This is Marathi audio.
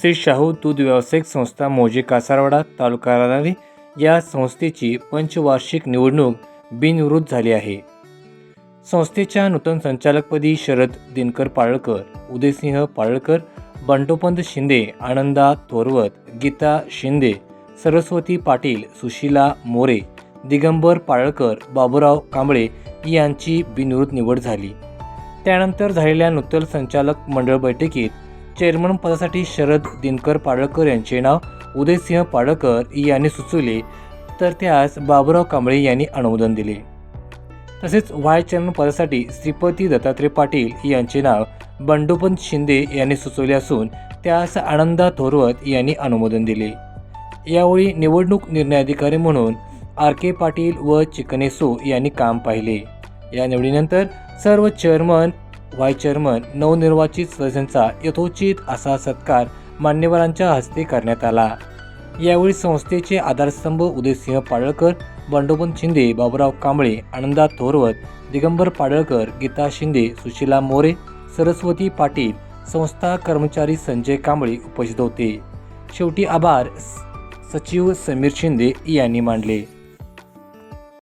श्री शाहू दूध व्यावसायिक संस्था मोजे कासारवाडा तालुका राहणारी या संस्थेची पंचवार्षिक निवडणूक बिनविरोध झाली आहे. संस्थेच्या नूतन संचालकपदी शरद दिनकर पाळळकर उदयसिंह पाळळकर बंडोपंत शिंदे आनंदा थोरवत गीता शिंदे सरस्वती पाटील सुशीला मोरे दिगंबर पाळकर बाबूराव कांबळे यांची बिनविरोध निवड झाली. त्यानंतर झालेल्या नूतन संचालक मंडळ बैठकीत चेअरमन पदासाठी शरद दिनकर पाडळकर यांचे नाव उदयसिंह पाडळकर यांनी सुचवले तर त्यास बाबुराव कांबळे यांनी अनुमोदन दिले. तसेच व्हाय चेअरमन पदासाठी श्रीपती दत्तात्रय पाटील यांचे नाव बंडोपंत शिंदे यांनी सुचवले असून त्यास आनंदा थोरवत यांनी अनुमोदन दिले. यावेळी निवडणूक निर्णय अधिकारी म्हणून आर के पाटील व चिकनेसो यांनी काम पाहिले. या निवडीनंतर सर्व चेअरमन व्हाय चेअरमन नवनिर्वाचित सदस्यांचा यथोचित असा सत्कार मान्यवरांच्या हस्ते करण्यात आला. यावेळी संस्थेचे आधारस्तंभ उदयसिंह पाडळकर बंडोबन शिंदे बाबुराव कांबळे आनंदा थोरवत दिगंबर पाडळकर गीता शिंदे सुशीला मोरे सरस्वती पाटील संस्था कर्मचारी संजय कांबळे उपस्थित होते. शेवटी आभार स- सचिव समीर शिंदे यांनी मांडले